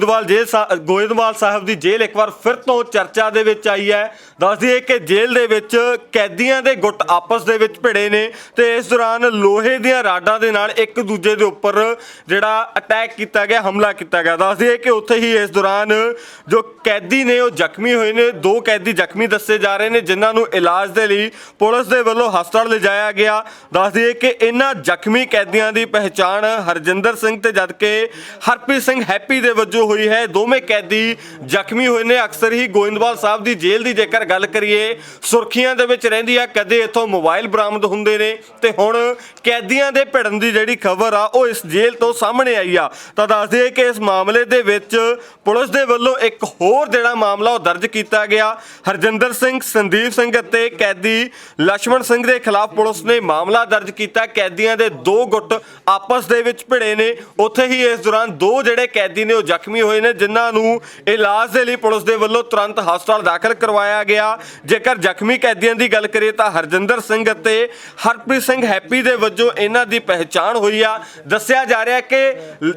ਗੋਇੰਦਵਾਲ ਜੇਲ੍ਹ ਸਾ- ਗੋਇੰਦਵਾਲ ਸਾਹਿਬ ਦੀ ਜੇਲ੍ਹ ਇੱਕ ਵਾਰ ਫਿਰ ਤੋਂ ਚਰਚਾ ਦੇ ਵਿੱਚ ਆਈ ਹੈ। ਦੱਸ ਦਈਏ ਕਿ ਜੇਲ੍ਹ ਦੇ ਵਿੱਚ ਕੈਦੀਆਂ ਦੇ ਗੁੱਟ ਆਪਸ ਦੇ ਵਿੱਚ ਭਿੜੇ ਨੇ ਤੇ ਇਸ ਦੌਰਾਨ ਲੋਹੇ ਦੀਆਂ ਰਾਡਾਂ ਦੇ ਨਾਲ ਇੱਕ ਦੂਜੇ ਦੇ ਉੱਪਰ ਜਿਹੜਾ ਅਟੈਕ ਕੀਤਾ ਗਿਆ, ਹਮਲਾ ਕੀਤਾ ਗਿਆ। ਦੱਸ ਦਈਏ ਕਿ ਉੱਥੇ ਹੀ ਇਸ ਦੌਰਾਨ ਜੋ ਕੈਦੀ ਨੇ, ਉਹ ਜ਼ਖਮੀ ਹੋਏ ਨੇ। ਦੋ ਕੈਦੀ ਜ਼ਖਮੀ ਦੱਸੇ ਜਾ ਰਹੇ ਨੇ, ਜਿਨ੍ਹਾਂ ਨੂੰ ਇਲਾਜ ਦੇ ਲਈ ਪੁਲਿਸ ਦੇ ਵੱਲੋਂ ਹਸਪਤਾਲ ਲਿਜਾਇਆ ਗਿਆ। ਦੱਸ ਦਈਏ ਕਿ ਇਹਨਾਂ ਜ਼ਖਮੀ ਕੈਦੀਆਂ ਦੀ ਪਹਿਚਾਣ ਹਰਜਿੰਦਰ ਸਿੰਘ ਤੇ ਜਦਕਿ ਹਰਪ੍ਰੀਤ ਸਿੰਘ ਹੈਪੀ ਦੇ ਵਜੋਂ ਹੋਈ ਹੈ। ਦੋਵੇਂ ਕੈਦੀ ਜ਼ਖਮੀ ਹੋਏ ਨੇ। ਅਕਸਰ ਹੀ ਗੋਇੰਦਵਾਲ ਸਾਹਿਬ ਦੀ ਜੇਲ੍ਹ ਦੀ ਜੇਕਰ ਗੱਲ ਕਰੀਏ, ਸੁਰਖੀਆਂ ਦੇ ਵਿੱਚ ਰਹਿੰਦੀ ਆ। ਕਦੇ ਇੱਥੋਂ ਮੋਬਾਈਲ ਬਰਾਮਦ ਹੁੰਦੇ ਨੇ ਤੇ ਹੁਣ ਕੈਦੀਆਂ ਦੇ ਭਿੜਨ ਦੀ ਜਿਹੜੀ ਖਬਰ ਆ, ਉਹ ਇਸ ਜੇਲ੍ਹ ਤੋਂ ਸਾਹਮਣੇ ਆਈ ਆ। ਤਾਂ ਦੱਸ ਦਈਏ ਕਿ ਇਸ ਮਾਮਲੇ ਦੇ ਵਿੱਚ ਪੁਲਿਸ ਦੇ ਵੱਲੋਂ ਇੱਕ ਹੋਰ ਜਿਹੜਾ ਮਾਮਲਾ ਉਹ ਦਰਜ ਕੀਤਾ ਗਿਆ। ਹਰਜਿੰਦਰ ਸਿੰਘ, ਸੰਦੀਪ ਸਿੰਘ ਅਤੇ ਕੈਦੀ ਲక్ష్మణ ਸਿੰਘ ਦੇ ਖਿਲਾਫ ਪੁਲਿਸ ਨੇ ਮਾਮਲਾ ਦਰਜ ਕੀਤਾ। ਕੈਦੀਆਂ ਦੇ ਦੋ ਗੁੱਟ ਆਪਸ ਦੇ ਵਿੱਚ ਭਿੜੇ ਨੇ। ਉੱਥੇ ਹੀ ਇਸ ਦੌਰਾਨ ਦੋ ਜਿਹੜੇ ਕੈਦੀ ਨੇ ਉਹ ਜ਼ਖਮੀ ਹੋਏ ਨੇ, ਜਿਨ੍ਹਾਂ ਨੂੰ ਇਲਾਜ ਦੇ ਲਈ ਪੁਲਿਸ ਦੇ ਵੱਲੋਂ ਤੁਰੰਤ ਹਸਪਤਾਲ ਦਾਖਲ ਕਰਵਾਇਆ ਗਿਆ। ਜੇਕਰ ਜ਼ਖਮੀ ਕੈਦੀਆਂ ਦੀ ਗੱਲ ਕਰੀਏ ਤਾਂ ਹਰਜਿੰਦਰ ਸਿੰਘ ਅਤੇ ਹਰਪ੍ਰੀਤ ਸਿੰਘ ਹੈਪੀ ਦੇ ਵਜੋਂ ਇਹਨਾਂ ਦੀ ਪਹਿਚਾਣ ਹੋਈ ਆ। ਦੱਸਿਆ ਜਾ ਰਿਹਾ ਕਿ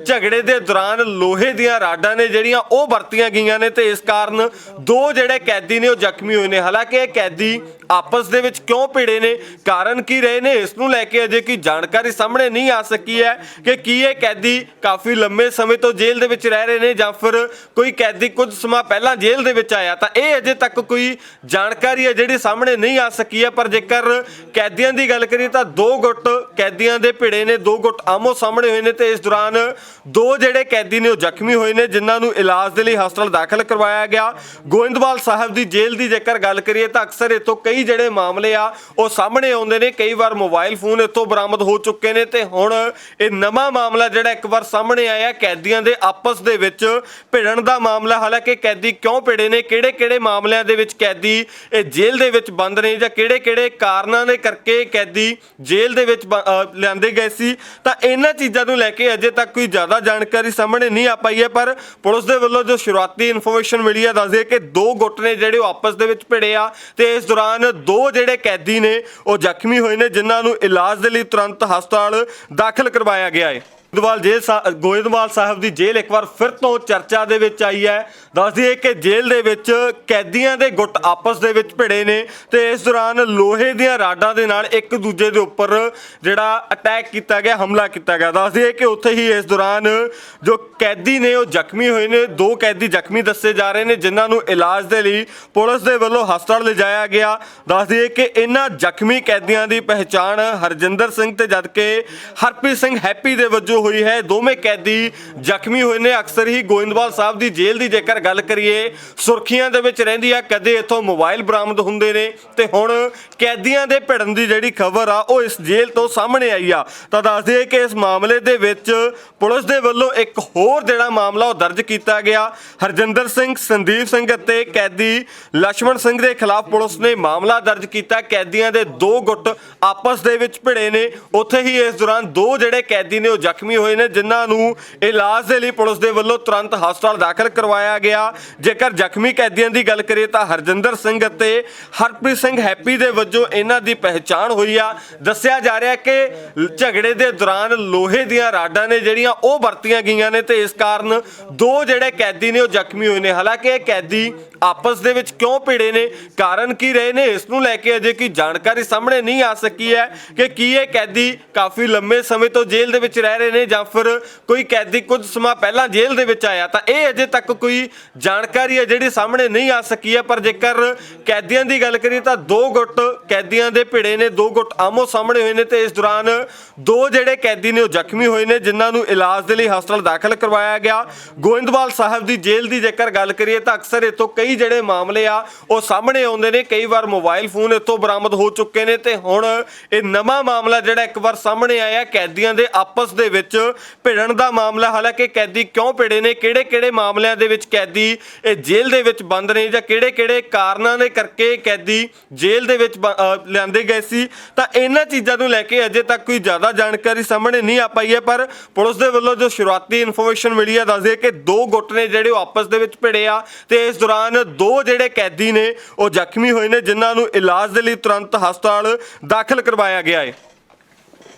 ਝਗੜੇ ਦੇ ਦੌਰਾਨ ਲੋਹੇ ਦੀਆਂ ਰਾਡਾਂ ਨੇ ਜਿਹੜੀਆਂ ਉਹ ਵਰਤੀਆਂ ਗਈਆਂ ਨੇ ਤੇ ਇਸ ਕਾਰਨ ਦੋ ਜਿਹੜੇ ਕੈਦੀ ਨੇ ਉਹ ਜ਼ਖਮੀ ਹੋਏ ਨੇ। ਹਾਲਾਂਕਿ ਇਹ ਕੈਦੀ ਆਪਸ ਦੇ ਵਿੱਚ ਕਿਉਂ ਭਿੜੇ ਨੇ? ਕਾਰਨ ਕੀ ਰਹੇ ਨੇ? ਇਸ ਨੂੰ ਲੈ ਕੇ ਅਜੇ ਕੀ ਜਾਣਕਾਰੀ ਸਾਹਮਣੇ ਨਹੀਂ ਆ ਸਕੀ ਹੈ ਕਿ ਕੀ ਇਹ ਕੈਦੀ ਕਾਫੀ ਲੰਮੇ ਸਮੇਂ ਤੋਂ ਜੇਲ੍ਹ ਦੇ ਵਿੱਚ ਰਹਿ ਰਹੇ ਨੇ ਜਾਂ ਫਿਰ ਕੋਈ ਕੈਦੀ ਕੁਝ ਸਮਾਂ ਪਹਿਲਾਂ ਜੇਲ੍ਹ ਦੇ ਵਿੱਚ ਆਇਆ ਤਾਂ ਇਹ ਅਜੇ ਤੱਕ ਕੋਈ ਜਾਣਕਾਰੀ ਹੈ ਜਿਹੜੀ ਸਾਹਮਣੇ ਨਹੀਂ ਆ ਸਕੀ ਹੈ, ਪਰ ਜੇਕਰ ਕੈਦੀਆਂ ਦੀ ਗੱਲ ਕਰੀਏ ਤਾਂ ਦੋ ਗੁੱਟ ਕੈਦੀਆਂ ਦੇ ਭਿੜੇ ਨੇ, ਦੋ ਗੁੱਟ ਆਮੋ ਸਾਹਮਣੇ ਹੋਏ ਨੇ ਤੇ ਇਸ ਦੌਰਾਨ ਦੋ ਜਿਹੜੇ ਕੈਦੀ ਨੇ ਉਹ ਜ਼ਖਮੀ ਹੋਏ ਨੇ, ਜਿਨ੍ਹਾਂ ਨੂੰ ਇਲਾਜ ਦੇ ਲਈ ਹਸਪਤਾਲ ਦਾਖਲ ਕਰਵਾਇਆ ਗਿਆ। ਗੋਇੰਦਵਾਲ ਸਾਹਿਬ ਦੀ ਜੇਲ੍ਹ ਦੀ ਜੇਕਰ ਗੱਲ ਕਰੀਏ ਤਾਂ ਅਕਸਰ ਇਤੋਂ ਕਈ ਜਿਹੜੇ ਮਾਮਲੇ ਆ, ਉਹ ਸਾਹਮਣੇ ਆਉਂਦੇ ਨੇ, ਕਈ ਵਾਰ ਮੋਬਾਈਲ ਫੋਨ ਇਤੋਂ ਬਰਾਮਦ ਹੋ ਚੁੱਕੇ ਨੇ ਤੇ ਹੁਣ ਇਹ ਨਵਾਂ ਮਾਮਲਾ ਜਿਹੜਾ ਇੱਕ ਵਾਰ ਸਾਹਮਣੇ ਆਇਆ, ਕੈਦੀਆਂ ਦੇ ਆਪਸ ਦੇ ਵਿੱਚ ਭਿੜਨ ਦਾ ਮਾਮਲਾ, ਹਾਲਾਂਕਿ ਕੈਦੀ ਕਿਉਂ ਭਿੜੇ ਨੇ? ਕਿਹੜੇ ਕਿਹੜੇ ਮਾਮਲਿਆਂ ਦੇ ਵਿੱਚ ਕੈਦੀ ਇਹ ਜੇਲ੍ਹ ਦੇ ਵਿੱਚ ਬੰਦ ਨੇ ਜਾਂ ਕਿਹੜੇ ਕਿਹੜੇ ਕਾਰਨਾਂ ਦੇ ਕਰਕੇ ਕੈਦੀ ਜੇਲ੍ਹ ਦੇ ਵਿੱਚ ਬ- ਲਿਆਂਦੇ ਗਏ ਸੀ? ਤਾਂ ਇਹਨਾਂ ਚੀਜ਼ਾਂ ਨੂੰ ਲੈ ਕੇ ਅਜੇ ਤੱਕ ਕੋਈ ਜ਼ਿਆਦਾ ਜਾਣਕਾਰੀ ਸਾਹਮਣੇ ਨਹੀਂ ਆ ਪਾਈ ਹੈ, ਪਰ ਪੁਲਿਸ ਦੇ ਵੱਲੋਂ ਜੋ ਸ਼ੁਰੂਆਤੀ ਇਨਫੋਰਮੇਸ਼ਨ ਮਿਲੀ ਹੈ, ਦੱਸਦੇ ਕਿ ਦੋ ਗੁੱਟ ਨੇ ਜਿਹੜੇ ਉਹ ਆਪਸ ਦੇ ਵਿੱਚ ਭਿੜੇ ਆ ਤੇ ਇਸ ਦੌਰਾਨ ਦੋ ਜਿਹੜੇ ਕੈਦੀ ਨੇ ਉਹ ਜ਼ਖਮੀ ਹੋਏ ਨੇ, ਜਿਨ੍ਹਾਂ ਨੂੰ ਇਲਾਜ ਦੇ ਲਈ ਤੁਰੰਤ ਹਸਪਤਾਲ ਦਾਖਲ ਕਰਵਾਇਆ ਗਿਆ ਹੈ। ਗੋਇੰਦਵਾਲ ਜੇਲ੍ਹ ਸਾ- ਗੋਇੰਦਵਾਲ ਸਾਹਿਬ ਦੀ ਜੇਲ੍ਹ ਇੱਕ ਵਾਰ ਫਿਰ ਤੋਂ ਚਰਚਾ ਦੇ ਵਿੱਚ ਆਈ ਹੈ। ਦੱਸ ਦਈਏ ਕਿ ਜੇਲ੍ਹ ਦੇ ਵਿੱਚ ਕੈਦੀਆਂ ਦੇ ਗੁੱਟ ਆਪਸ ਦੇ ਵਿੱਚ ਭਿੜੇ ਨੇ ਤੇ ਇਸ ਦੌਰਾਨ ਲੋਹੇ ਦੀਆਂ ਰਾਡਾਂ ਦੇ ਨਾਲ ਇੱਕ ਦੂਜੇ ਦੇ ਉੱਪਰ ਜਿਹੜਾ ਅਟੈਕ ਕੀਤਾ ਗਿਆ, ਹਮਲਾ ਕੀਤਾ ਗਿਆ। ਦੱਸ ਦਈਏ ਕਿ ਉੱਥੇ ਹੀ ਇਸ ਦੌਰਾਨ ਜੋ ਕੈਦੀ ਨੇ, ਉਹ ਜ਼ਖਮੀ ਹੋਏ ਨੇ। ਦੋ ਕੈਦੀ ਜ਼ਖਮੀ ਦੱਸੇ ਜਾ ਰਹੇ ਨੇ, ਜਿਨ੍ਹਾਂ ਨੂੰ ਇਲਾਜ ਦੇ ਲਈ ਪੁਲਿਸ ਦੇ ਵੱਲੋਂ ਹਸਪਤਾਲ ਲਿਜਾਇਆ ਗਿਆ। ਦੱਸ ਦਈਏ ਕਿ ਇਹਨਾਂ ਜ਼ਖਮੀ ਕੈਦੀਆਂ ਦੀ ਪਹਿਚਾਣ ਹਰਜਿੰਦਰ ਸਿੰਘ ਤੇ ਜਦਕਿ ਹਰਪ੍ਰੀਤ ਸਿੰਘ ਹੈਪੀ ਦੇ ਵਜੋਂ ਹੋਈ ਹੈ। ਦੋਵੇਂ ਕੈਦੀ ਜ਼ਖਮੀ ਹੋਏ ਨੇ। ਅਕਸਰ ਹੀ ਗੋਇੰਦਵਾਲ ਸਾਹਿਬ ਦੀ ਜੇਲ੍ਹ ਦੀ ਜੇਕਰ ਗੱਲ ਕਰੀਏ, ਸੁਰਖੀਆਂ ਦੇ ਵਿੱਚ ਰਹਿੰਦੀ ਆ। ਕਦੇ ਇੱਥੋਂ ਮੋਬਾਈਲ ਬਰਾਮਦ ਹੁੰਦੇ ਨੇ। ਤੇ ਹੁਣ ਕੈਦੀਆਂ ਦੇ ਭਿੜਨ ਦੀ ਜਿਹੜੀ ਖਬਰ ਆ, ਉਹ ਇਸ ਜੇਲ੍ਹ ਤੋਂ ਸਾਹਮਣੇ ਆਈ ਆ। ਤਾਂ ਦੱਸ ਕਿ ਇਸ ਮਾਮਲੇ ਦੇ ਵਿੱਚ ਪੁਲਿਸ ਦੇ ਵੱਲੋਂ ਇੱਕ ਹੋਰ ਜਿਹੜਾ ਮਾਮਲਾ ਉਹ ਦਰਜ ਕੀਤਾ ਗਿਆ। ਹਰਜਿੰਦਰ ਸਿੰਘ, ਸੰਦੀਪ ਸਿੰਘ ਅਤੇ ਕੈਦੀ ਲక్ష్మణ ਸਿੰਘ ਦੇ ਖਿਲਾਫ ਪੁਲਿਸ ਨੇ ਮਾਮਲਾ ਦਰਜ ਕੀਤਾ। ਕੈਦੀਆਂ ਦੇ ਦੋ ਗੁੱਟ ਆਪਸ ਦੇ ਵਿੱਚ ਭਿੜੇ ਨੇ। ਉੱਥੇ ਹੀ ਇਸ ਦੌਰਾਨ ਦੋ ਜਿਹੜੇ ਕੈਦੀ ਨੇ ਉਹ ਜ਼ਖਮੀ ਹੋਏ ਨੇ, ਜਿਨ੍ਹਾਂ ਨੂੰ ਇਲਾਜ ਦੇ ਲਈ ਪੁਲਿਸ ਦੇ ਵੱਲੋਂ ਤੁਰੰਤ ਹਸਪਤਾਲ ਦਾਖਲ ਕਰਵਾਇਆ ਗਿਆ। ਜੇਕਰ ਜ਼ਖਮੀ ਕੈਦੀਆਂ ਦੀ ਗੱਲ ਕਰੀਏ ਤਾਂ ਹਰਜਿੰਦਰ ਸਿੰਘ ਅਤੇ ਹਰਪ੍ਰੀਤ ਸਿੰਘ ਹੈਪੀ ਦੇ ਵਜੋਂ ਇਹਨਾਂ ਦੀ ਪਹਿਚਾਣ ਹੋਈ ਆ। ਦੱਸਿਆ ਜਾ ਰਿਹਾ ਕਿ ਝਗੜੇ ਦੇ ਦੌਰਾਨ ਲੋਹੇ ਦੀਆਂ ਰਾਡਾਂ ਨੇ ਜਿਹੜੀਆਂ ਉਹ ਵਰਤੀਆਂ ਗਈਆਂ ਨੇ ਤੇ ਇਸ ਕਾਰਨ ਦੋ ਜਿਹੜੇ ਕੈਦੀ ਨੇ ਉਹ ਜ਼ਖਮੀ ਹੋਏ ਨੇ। ਹਾਲਾਂਕਿ ਇਹ ਕੈਦੀ ਆਪਸ ਦੇ ਵਿੱਚ ਕਿਉਂ ਭਿੜੇ ਨੇ? ਕਾਰਨ ਕੀ ਰਹੇ ਨੇ? ਇਸ ਨੂੰ ਲੈ ਕੇ ਅਜੇ ਕੋਈ ਜਾਣਕਾਰੀ ਸਾਹਮਣੇ ਨਹੀਂ ਆ ਸਕੀ ਹੈ ਕਿ ਕੀ ਇਹ ਕੈਦੀ ਕਾਫੀ ਲੰਮੇ ਸਮੇਂ ਤੋਂ ਜੇਲ੍ਹ ਦੇ ਵਿੱਚ ਰਹਿ ਰਹੇ ਨੇ ਜਾਂ ਫਿਰ ਕੋਈ ਕੈਦੀ ਕੁਝ ਸਮਾਂ ਪਹਿਲਾਂ ਜੇਲ੍ਹ ਦੇ ਵਿੱਚ ਆਇਆ, ਤਾਂ ਇਹ ਅਜੇ ਤੱਕ ਕੋਈ ਜਾਣਕਾਰੀ ਹੈ ਜਿਹੜੀ ਸਾਹਮਣੇ ਨਹੀਂ ਆ ਸਕੀ ਹੈ। ਪਰ ਜੇਕਰ ਕੈਦੀਆਂ ਦੀ ਗੱਲ ਕਰੀਏ, ਤਾਂ ਦੋ ਗੁੱਟ ਕੈਦੀਆਂ ਦੇ ਭਿੜੇ ਨੇ, ਦੋ ਗੁੱਟ ਆਮੋ ਸਾਹਮਣੇ ਹੋਏ ਨੇ ਤੇ ਇਸ ਦੌਰਾਨ ਦੋ ਜਿਹੜੇ ਕੈਦੀ ਨੇ ਉਹ ਜ਼ਖਮੀ ਹੋਏ ਨੇ, ਜਿਨ੍ਹਾਂ ਨੂੰ ਇਲਾਜ ਦੇ ਲਈ ਹਸਪਤਾਲ ਦਾਖਲ ਕਰਵਾਇਆ ਗਿਆ। ਗੋਇੰਦਵਾਲ ਸਾਹਿਬ ਦੀ ਜੇਲ੍ਹ ਦੀ ਜੇਕਰ ਗੱਲ ਕਰੀਏ, ਤਾਂ ਅਕਸਰ ਇਤੋਂ ਕਈ ਜਿਹੜੇ ਮਾਮਲੇ ਆ, ਉਹ ਸਾਹਮਣੇ ਆਉਂਦੇ ਨੇ। ਕਈ ਵਾਰ ਮੋਬਾਈਲ ਫੋਨ ਇਤੋਂ ਬਰਾਮਦ ਹੋ ਚੁੱਕੇ ਨੇ ਤੇ ਹੁਣ ਇਹ ਨਵਾਂ ਮਾਮਲਾ ਜਿਹੜਾ ਇੱਕ ਵਾਰ ਸਾਹਮਣੇ ਆਇਆ, ਕੈਦੀਆਂ ਦੇ ਆਪਸ ਦੇ ਵਿੱਚ ਭਿੜਨ ਦਾ ਮਾਮਲਾ, ਹਾਲਾਂਕਿ ਕੈਦੀ ਕਿਉਂ ਭਿੜੇ ਨੇ? ਕਿਹੜੇ ਕਿਹੜੇ ਮਾਮਲਿਆਂ ਦੇ ਵਿੱਚ ਕੈਦੀ ਇਹ ਜੇਲ੍ਹ ਦੇ ਵਿੱਚ ਬੰਦ ਨੇ ਜਾਂ ਕਿਹੜੇ ਕਿਹੜੇ ਕਾਰਨਾਂ ਦੇ ਕਰਕੇ ਕੈਦੀ ਜੇਲ੍ਹ ਦੇ ਵਿੱਚ ਲਿਆਂਦੇ ਗਏ ਸੀ? ਤਾਂ ਇਹਨਾਂ ਚੀਜ਼ਾਂ ਨੂੰ ਲੈ ਕੇ ਅਜੇ ਤੱਕ ਕੋਈ ਜ਼ਿਆਦਾ ਜਾਣਕਾਰੀ ਸਾਹਮਣੇ ਨਹੀਂ ਆ ਪਾਈ ਹੈ, ਪਰ ਪੁਲਿਸ ਦੇ ਵੱਲੋਂ ਜੋ ਸ਼ੁਰੂਆਤੀ ਇਨਫੋਰਮੇਸ਼ਨ ਮਿਲੀ ਹੈ, ਦੱਸਦੇ ਕਿ ਦੋ ਗੁੱਟ ਨੇ ਜਿਹੜੇ ਉਹ ਆਪਸ ਦੇ ਵਿੱਚ ਭਿੜੇ ਆ ਤੇ ਇਸ ਦੌਰਾਨ ਦੋ ਜਿਹੜੇ ਕੈਦੀ ਨੇ ਉਹ ਜ਼ਖਮੀ ਹੋਏ ਨੇ, ਜਿਨ੍ਹਾਂ ਨੂੰ ਇਲਾਜ ਦੇ ਲਈ ਤੁਰੰਤ ਹਸਪਤਾਲ ਦਾਖਲ ਕਰਵਾਇਆ ਗਿਆ ਹੈ।